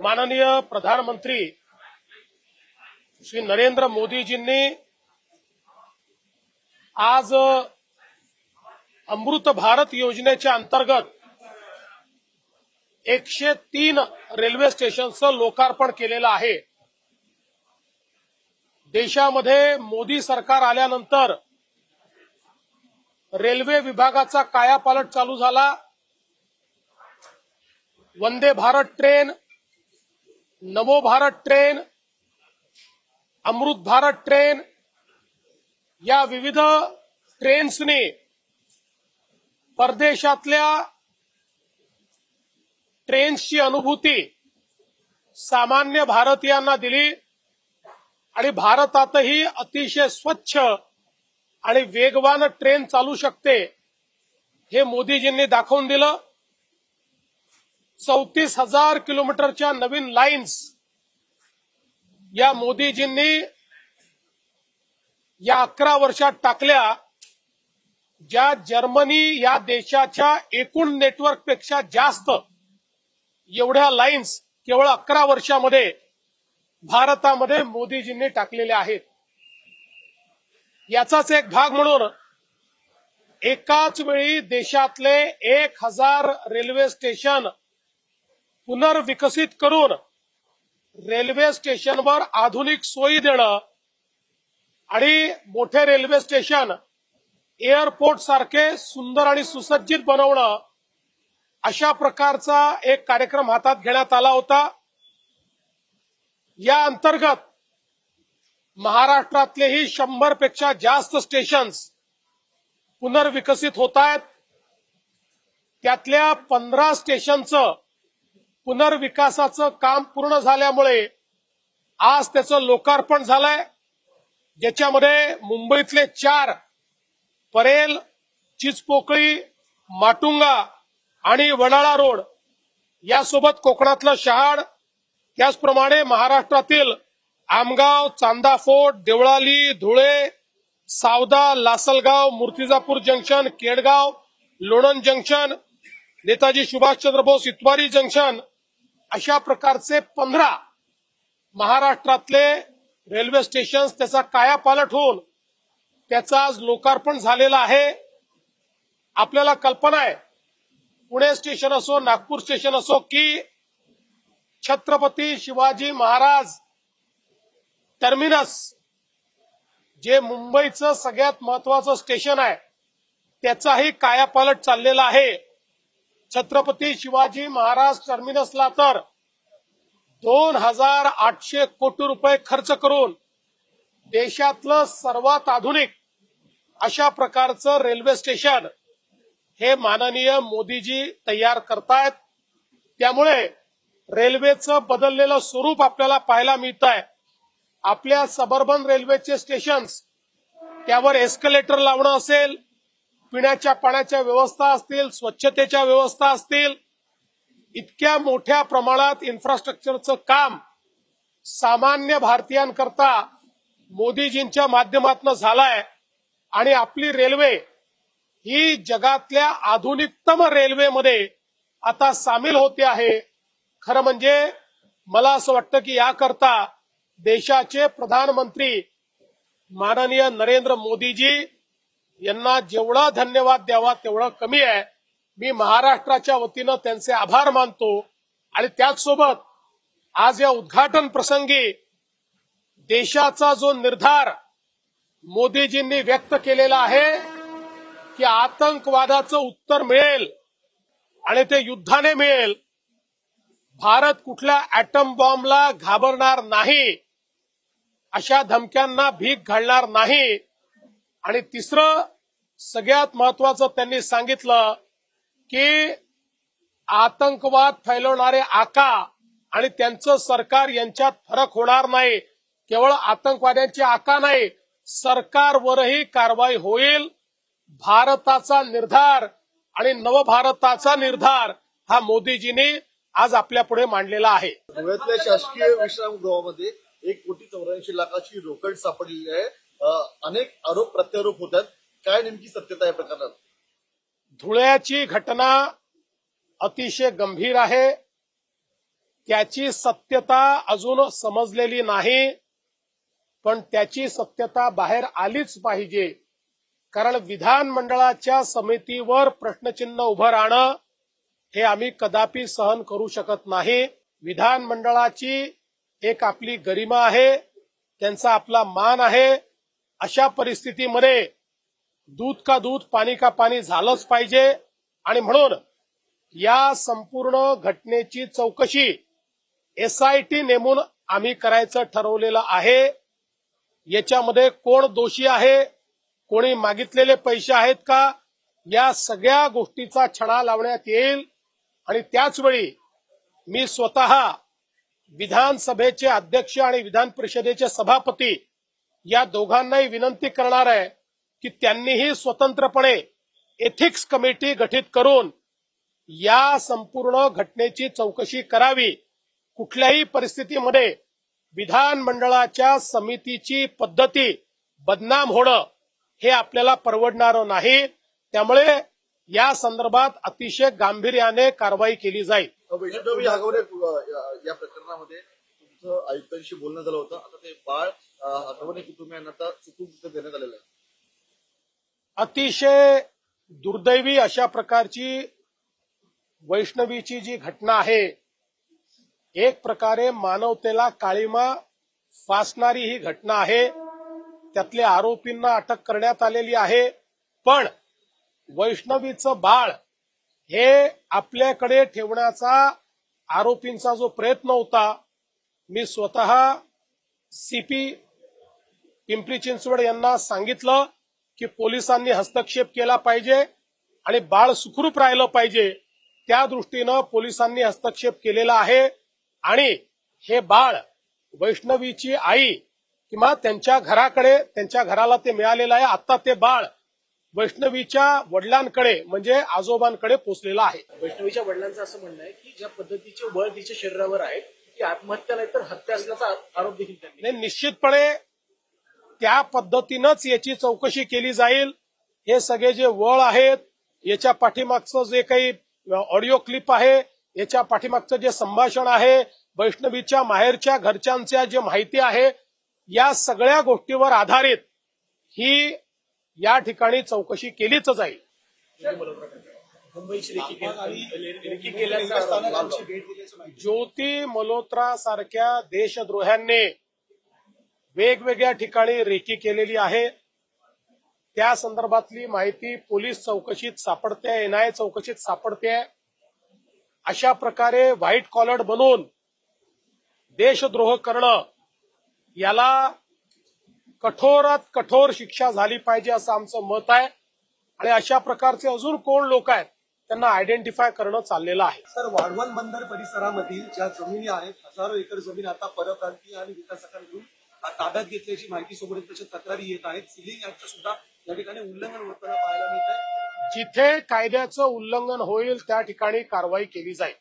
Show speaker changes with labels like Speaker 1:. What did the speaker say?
Speaker 1: माननीय प्रधानमंत्री श्री नरेंद्र मोदीजींनी आज अमृत भारत योजनेच्या अंतर्गत एकशे तीन रेल्वे स्टेशनचं लोकार्पण केलेलं आहे. देशामध्ये मोदी सरकार आल्यानंतर रेल्वे विभागाचा कायापालट चालू झाला. Vande Bharat train Namo Bharat train Amrit Bharat train या विविध ट्रेन्सने परदेशातल्या ट्रेन्सची अनुभूती सामान्य भारतीयांना दिली आणि भारतातही अतिशय स्वच्छ आणि वेगवान ट्रेन चालू शकते हे मोदीजींनी दाखवून दिलं. चौतीस हजार किलोमीटरच्या नवीन लाईन्स या मोदीजींनी या अकरा वर्षात टाकल्या ज्या जर्मनी या देशाच्या एकूण नेटवर्कपेक्षा जास्त एवढ्या लाईन्स केवळ अकरा वर्षामध्ये भारतामध्ये मोदीजींनी टाकलेल्या आहेत. याचाच एक भाग म्हणून एकाच वेळी देशातले एक हजार रेल्वे स्टेशन पुनर्विकसित करून रेल्वे स्टेशनवर आधुनिक सोयी देणं आणि मोठे रेल्वे स्टेशन एअरपोर्ट सारखे सुंदर आणि सुसज्जित बनवणं अशा प्रकारचा एक कार्यक्रम हातात घेण्यात आला होता. या अंतर्गत महाराष्ट्रातलेही शंभरपेक्षा जास्त स्टेशन्स पुनर्विकसित होत आहेत. त्यातल्या पंधरा स्टेशनचं पुनर्विकासाचं काम पूर्ण झाल्यामुळे आज त्याचं लोकार्पण झालंय. ज्याच्यामध्ये मुंबईतले चार परेल चिचपोकळी माटुंगा आणि वडाळा रोड यासोबत कोकणातलं शहाड त्याचप्रमाणे महाराष्ट्रातील Amgaon Chandafort Deolali Dhule Savda Lasalgaon Murtijapur junction Kedgaon Lonand junction Netaji Subhashchandra Bose Itwari junction अशा प्रकारचे पंधरा महाराष्ट्रातले रेल्वे स्टेशन त्याचा कायापालट होऊन त्याचं आज लोकार्पण झालेलं आहे. आपल्याला कल्पना आहे पुणे स्टेशन असो नागपूर स्टेशन असो की छत्रपती शिवाजी महाराज टर्मिनस जे मुंबईचं सगळ्यात महत्वाचं स्टेशन आहे त्याचाही कायापालट चाललेला आहे. छत्रपती शिवाजी महाराज टर्मिनसला तर दोन हजार आठशे कोटी रुपये खर्च करून देशातलं सर्वात आधुनिक अशा प्रकारचं रेल्वे स्टेशन हे माननीय मोदीजी तयार करतायत. त्यामुळे रेल्वेचं बदललेलं स्वरूप आपल्याला पाहायला मिळत आहे आपल्या सबर्बन रेल्वेचे स्टेशन्स त्यावर एस्कलेटर लावणं असेल पिण्याच्या पाण्याच्या व्यवस्था असतील स्वच्छतेच्या व्यवस्था असतील इतक्या मोठ्या प्रमाणात इन्फ्रास्ट्रक्चरचं काम सामान्य भारतीयांकरता मोदीजींच्या माध्यमातून झालाय आणि आपली रेल्वे ही जगातल्या आधुनिकतम रेल्वेमध्ये आता सामील होते आहे. खरं म्हणजे मला असं वाटतं की याकरता देशाचे प्रधानमंत्री माननीय नरेंद्र मोदीजी यांना जेवढा धन्यवाद द्यावा तेवढं कमी आहे. मी महाराष्ट्राच्या वतीनं त्यांचे आभार मानतो. आणि त्याचसोबत आज या उद्घाटन प्रसंगी देशाचा जो निर्धार मोदीजींनी व्यक्त केलेला आहे की आतंकवादाचं उत्तर मिळेल आणि ते युद्धाने मिळेल भारत कुठल्या ऍटम बॉम्बला घाबरणार नाही अशा धमक्यांना भीक घालणार नाही आणि तिसरं सगळ्यात महत्वाचं त्यांनी सांगितलं की आतंकवाद फैलवणारे आका आणि त्यांचं सरकार यांच्यात फरक होणार नाही. केवळ आतंकवाद्यांची आका नाही सरकारवरही कारवाई होईल. भारताचा निर्धार आणि नवभारताचा निर्धार हा मोदीजींनी आज आपल्या पुढे मांडलेला आहे.
Speaker 2: गोव्यातल्या शासकीय विश्रामगृहामध्ये एक कोटी चौऱ्याऐंशी लाखाची रोकड सापडलेली आहे. अनेक आरोप प्रत्यारोप होतात काय नेमकी सत्यता या प्रकरणात?
Speaker 1: धुळ्याची घटना अतिशय गंभीर आहे. त्याची सत्यता अजून समजलेली नाही पण त्याची सत्यता बाहेर आलीच पाहिजे. कारण विधानमंडळाच्या समितीवर प्रश्नचिन्ह उभं राहणं हे आम्ही कदापि सहन करू शकत नाही. विधानमंडळाची एक आपली गरिमा आहे. त्यांचा आपला मान आहे. अशा परिस्थितीमध्ये दूध का दूध पाणी का पाणी झालंच पाहिजे. आणि म्हणून या संपूर्ण घटनेची चौकशी एसआयटी नेमून आम्ही करायचं ठरवलेलं आहे. याच्यामध्ये कोण दोषी आहे कोणी मागितलेले पैसे आहेत का या सगळ्या गोष्टीचा छडा लावण्यात येईल. आणि त्याचवेळी मी स्वतः विधानसभेचे अध्यक्ष आणि विधान परिषदेचे सभापती या दोघांनाही विनंती करणार आहे की त्यांनीही स्वतंत्रपणे एथिक्स कमिटी गठीत करून या संपूर्ण घटनेची चौकशी करावी. कुठल्याही परिस्थितीमध्ये विधानमंडळाच्या समितीची पद्धती बदनाम होणं हे आपल्याला परवडणारं नाही. त्यामुळे या संदर्भात अतिशय गांभीर्याने कारवाई केली जाईल.
Speaker 2: या प्रकरणामध्ये तुमचं आयुक्तांशी बोलणं झालं होतं. आता ते बाळ अ, कुटुंबियांना आता चुकून देण्यात आलेलं आहे?
Speaker 1: अतिशय दुर्दैवी अशा प्रकारची वैष्णवीची जी घटना आहे एक प्रकारे मानवतेला काळीमा फासणारी ही घटना आहे. त्यातल्या आरोपींना अटक करण्यात आलेली आहे. पण वैष्णवीचं बाळ हे आपल्याकडे ठेवण्याचा आरोपींचा जो प्रयत्न होता मी स्वतः सीपी पिंपरी चिंचवड यांना सांगितलं की पोलिसांनी हस्तक्षेप केला पाहिजे आणि बाळ सुखरूप राहिलं पाहिजे. त्या दृष्टीनं पोलिसांनी हस्तक्षेप केलेला आहे. आणि हे बाळ वैष्णवीची आई किंवा त्यांच्या घराकडे त्यांच्या घराला ते मिळालेलं आहे. आता ते बाळ वैष्णवीच्या वडिलांकडे म्हणजे आजोबांकडे पोचलेलं आहे.
Speaker 3: वैष्णवीच्या वडिलांचं असं म्हणणं आहे की ज्या पद्धतीचे बळ तिच्या शरीरावर आहे ती आत्महत्या नाही तर हत्या असल्याचा आरोप देखील त्यांनी
Speaker 1: नाही निश्चितपणे त्या पद्धतीनंच याची चौकशी केली जाईल. हे सगळे जे वळ आहेत याच्या पाठीमागचं जे काही ऑडिओ क्लिप आहे याच्या पाठीमागचं जे संभाषण आहे वैष्णवीच्या माहेरच्या घरच्यांच्या जे माहिती आहे या सगळ्या गोष्टीवर आधारित ही या ठिकाणी चौकशी केलीच जाईल. ज्योती मल्होत्रा सारख्या देशद्रोह्यांनी वेगवेगळ्या ठिकाणी रेकी केलेली आहे. त्या संदर्भातली माहिती पोलीस चौकशीत सापडते एनआयए चौकशीत सापडते. अशा प्रकारे व्हाईट कॉलर बनवून देशद्रोह करणं याला कठोरात कठोर शिक्षा झाली पाहिजे असं आमचं मत आहे. आणि अशा प्रकारचे अजून कोण लोक आहेत त्यांना आयडेंटिफाय करणं चाललेलं आहे.
Speaker 4: सर वाढवण बंदर परिसरामधील ज्या जमिनी आहेत हजारो एकर जमीन आता परप्रांतीय आणि विकासकांकडून ताब्यात घेतल्याची माहिती सोबत त्याच्या तक्रारी येत आहेत. सिलिंग ऍक्टचं सुद्धा या ठिकाणी उल्लंघन होताना पाहायला मिळत आहे
Speaker 1: जिथे कायद्याचं उल्लंघन होईल त्या ठिकाणी कारवाई केली जाईल.